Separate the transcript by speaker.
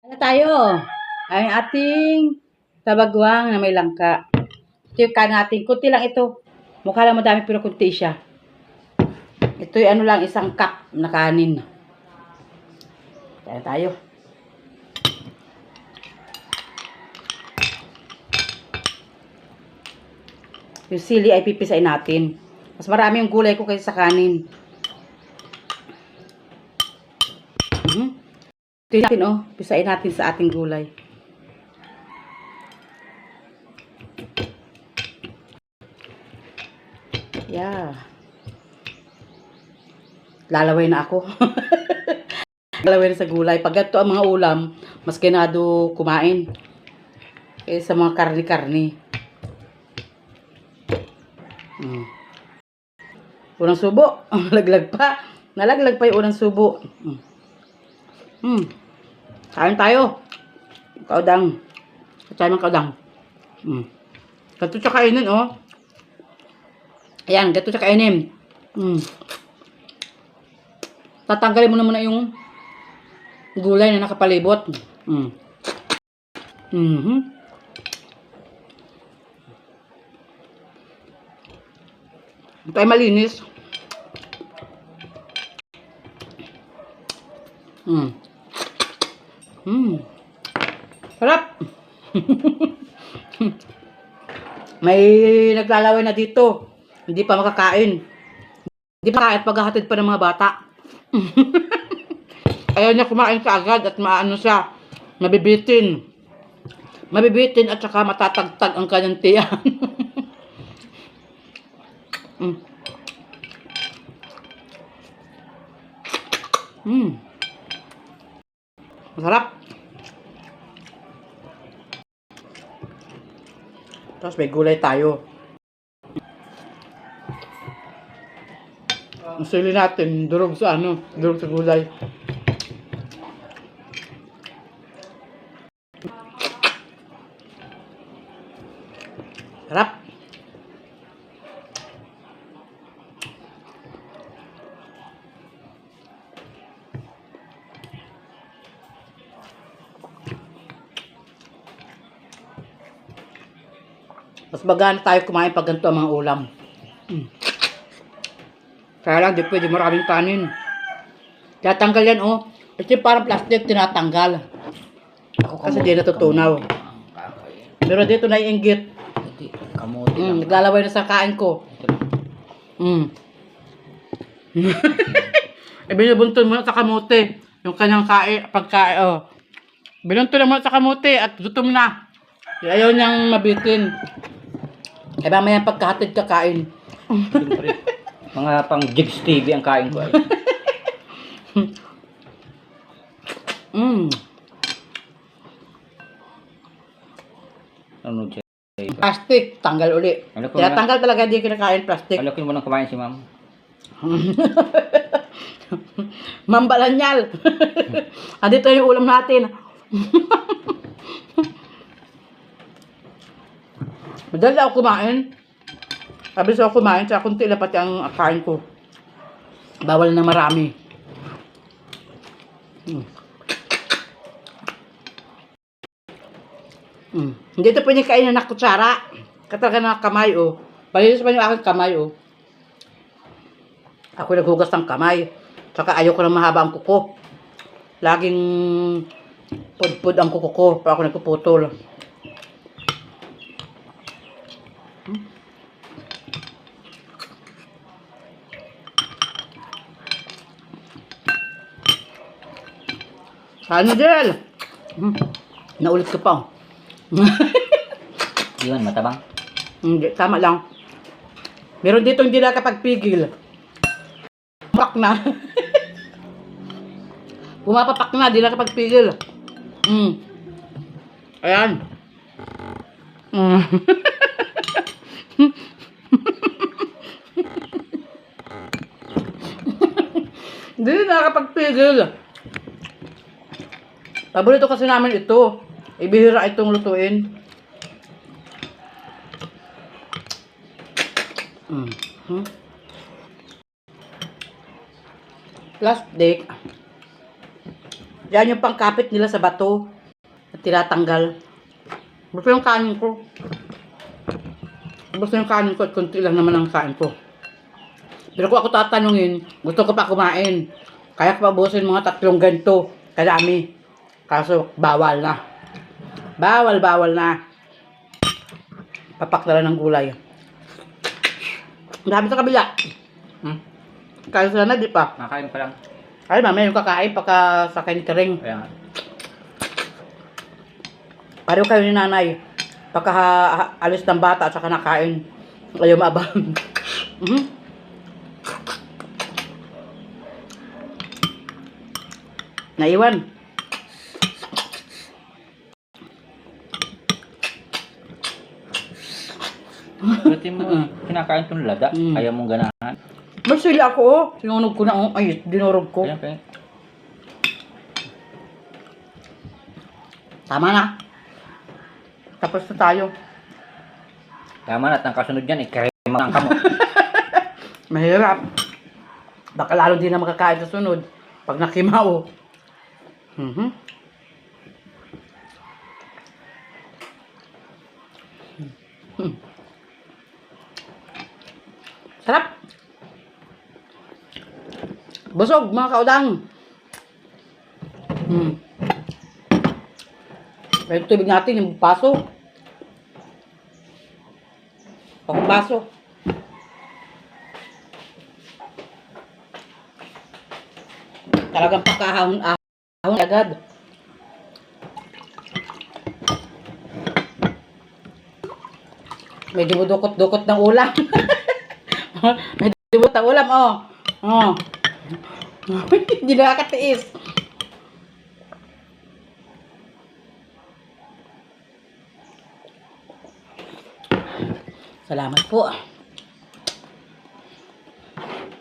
Speaker 1: Ano tayo? Ay ating tabagwang na may langka. Ito yung kanin natin. Kunti lang ito. Mukha lang madami pero kunti siya. Ito yung ano lang, isang cup na kanin. Kaya tayo. Yung sili ay pipisain natin. Mas marami yung gulay ko kaysa sa kanin. Mhm. Ito yung natin, oh. Pisain natin sa ating gulay. Yeah. Lalaway na ako. Lalaway na sa gulay. Pag ganito ang mga ulam, mas ganado kumain. Kaysa sa mga karni-karni. Mm. Unang subo. Nalaglag pa. Nalaglag pa yung unang subo. Mm. Mm. Kain tayo. Kaudang. Kain ng kaudang. Mm. Gato siya kainin, oh. Ayan, gato siya kainin. Mm. Tatanggalin mo na muna yung gulay na nakapalibot. Mm. Mhm. Ito ay malinis. Mm. May naglalaway na dito. Hindi pa makakain. Hindi pa kain paghahatid pa ng mga bata. Ayaw niya kumain ka agad at maano siya, mabibitin. Mabibitin at saka matatagtag ang kanyang tiyan. Tapos may gulay tayo. Ang natin, durog sa ano, durog sa gulay. Sarap. Mas magana tayo kumain pag ganito ang mga ulam. Mm. Kaya lang, di pwede maraming kanin. Tatanggal yan, oh. Ito yung parang plastic, tinatanggal. Kasi di natutunaw. Pero dito naiinggit.
Speaker 2: Kamote
Speaker 1: Mm, naglalaway na sa kain ko. Mm. e binubuntun mo na sa kamote. Yung kanyang kain, pagkain, oh. Binuntun mo na sa kamote at gutom na. Ayaw niyang mabitin. Kaya mamaya pagkahatid kakain.
Speaker 2: Siyempre, mga pang Jigs TV ang kain ko ay.
Speaker 1: Mm.
Speaker 2: Ano siya?
Speaker 1: Plastic, tanggal uli.
Speaker 2: Ano ko
Speaker 1: Kaya tanggal talaga hindi kinakain plastic.
Speaker 2: Alokin mo nang kumain si ma'am.
Speaker 1: Mambalanyal. Andito yung ulam natin. Madali ako kumain. Sabi sa ako kumain, tsaka kunti lang pati ang kain ko. Bawal na marami. Mm. Mm. Hindi ito pwede kainin na kutsara. Katalaga na kamay, oh. Malinis pa yung aking kamay, oh. Ako naghugas ng kamay. Tsaka ayoko na mahaba ang kuko. Laging pudpud ang kuko ko pa ako nagpuputol. Ano, Del? Hmm. Naulit ko pa. oh.
Speaker 2: Yun, matabang.
Speaker 1: Hindi, tama lang. Meron dito hindi nakapagpigil. Pak na. Pumapapak na, di nakapagpigil. Mm. Ayan. Mm. Hindi na nakapagpigil. Paborito kasi namin ito. Ibihira itong lutuin. Mm. Hmm? Plastic. Yan yung pangkapit nila sa bato. Na tinatanggal. Gusto yung kanin ko. Gusto yung kanin ko at kunti lang naman ang kain ko. Pero kung ako tatanungin, gusto ko pa kumain. Kaya ko pa ubusin mga tatlong ganito. Kadami. Kaso, bawal na. Bawal, bawal na. Papak na ng gulay. Ang dami sa kabila.
Speaker 2: Hmm?
Speaker 1: Kaya sila na, di pa.
Speaker 2: Nakain pa lang.
Speaker 1: Ay, mamaya yung kakain pagka sa catering.
Speaker 2: Kaya nga.
Speaker 1: Pareho kayo ni nanay. Pagka ha- ha- alis ng bata at saka nakain. Ayaw maabang. Mhm. Naiwan.
Speaker 2: Buti mo, kinakain itong lada.
Speaker 1: Mm.
Speaker 2: Ayaw mong ganahan.
Speaker 1: Marsila ako oh. Sinunog ko na oh. Ay, dinurog ko.
Speaker 2: Kaya, kaya.
Speaker 1: Tama na. Tapos na tayo.
Speaker 2: Tama na, at ang kasunod yan, ikrema ang kamo.
Speaker 1: Mahirap. Baka lalo din na makakain sa sunod. Pag nakimaw. Mhm. Hmm. Sarap. Busog, mga kaudang. Hmm. May tubig natin, yung baso. Pag baso. Talagang pagkahahon-ahon agad. May dumudukot-dukot ng ulam. May dumudukot ng ulam, oh. Oh. Hindi nakakatiis. Salamat po.